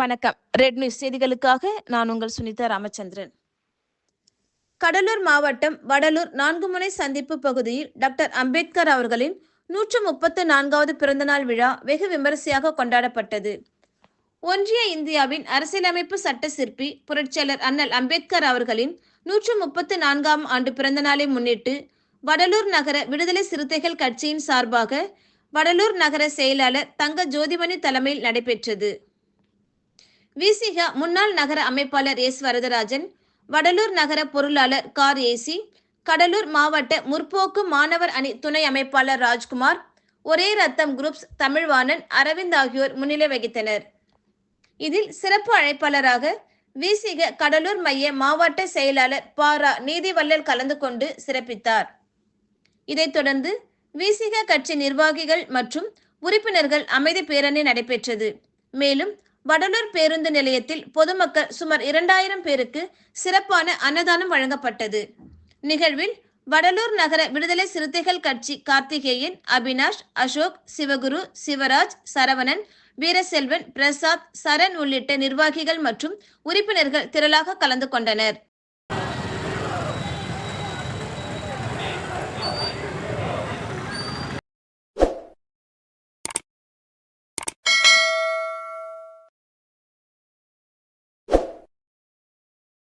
வணக்கம். Red news செய்திகளுக்காக நான் உங்கள் சுனிதா ராமச்சந்திரன். கடலூர் மாவட்டம் வடலூர் நான்கு முனை சந்திப்பு பகுதியில் டாக்டர் அம்பேத்கர் அவர்களின் நூற்று முப்பத்து நான்காவது பிறந்தநாள் விழா வெகு விமரிசையாக கொண்டாடப்பட்டது. ஒன்றிய இந்தியாவின் அரசியலமைப்பு சட்ட சிற்பி புரட்சியாளர் அண்ணல் அம்பேத்கர் அவர்களின் நூற்று முப்பத்து நான்காம் ஆண்டு பிறந்தநாளை முன்னிட்டு வடலூர் நகர விடுதலை சிறுத்தைகள் கட்சியின் சார்பாக வடலூர் நகர செயலாளர் தங்க ஜோதிமணி தலைமையில் நடைபெற்றது. விசிக முன்னாள் நகர அமைப்பாளர் எஸ். வரதராஜன் வடலூர் நகர பொருளாளர் கார் ஏசி கடலூர் மாவட்ட முற்போக்கு மாணவர் அணி துணை அமைப்பாளர் ராஜ்குமார் ஒரே ரத்தம் குரூப்ஸ் தமிழ்வாணன் அரவிந்த் ஆகியோர் முன்னிலை வகித்தனர். இதில் சிறப்பு அழைப்பாளராக விசிக கடலூர் மைய மாவட்ட செயலாளர் பாரா நீதிவள்ளல் கலந்து கொண்டு சிறப்பித்தார். இதைத் தொடர்ந்து விசிக கட்சி நிர்வாகிகள் மற்றும் உறுப்பினர்கள் அமைதி பேரணி நடைபெற்றது. மேலும் வடலூர் பேருந்து நிலையத்தில் பொதுமக்கள் சுமார் இரண்டாயிரம் பேருக்கு சிறப்பான அன்னதானம் வழங்கப்பட்டது. நிகழ்வில் வடலூர் நகர விடுதலை சிறுத்தைகள் கட்சி கார்த்திகேயன் அபினாஷ் அசோக் சிவகுரு சிவராஜ் சரவணன் வீரசெல்வன் பிரசாத் சரண் உள்ளிட்ட நிர்வாகிகள் மற்றும் உறுப்பினர்கள் திரளாக கலந்து கொண்டனர்.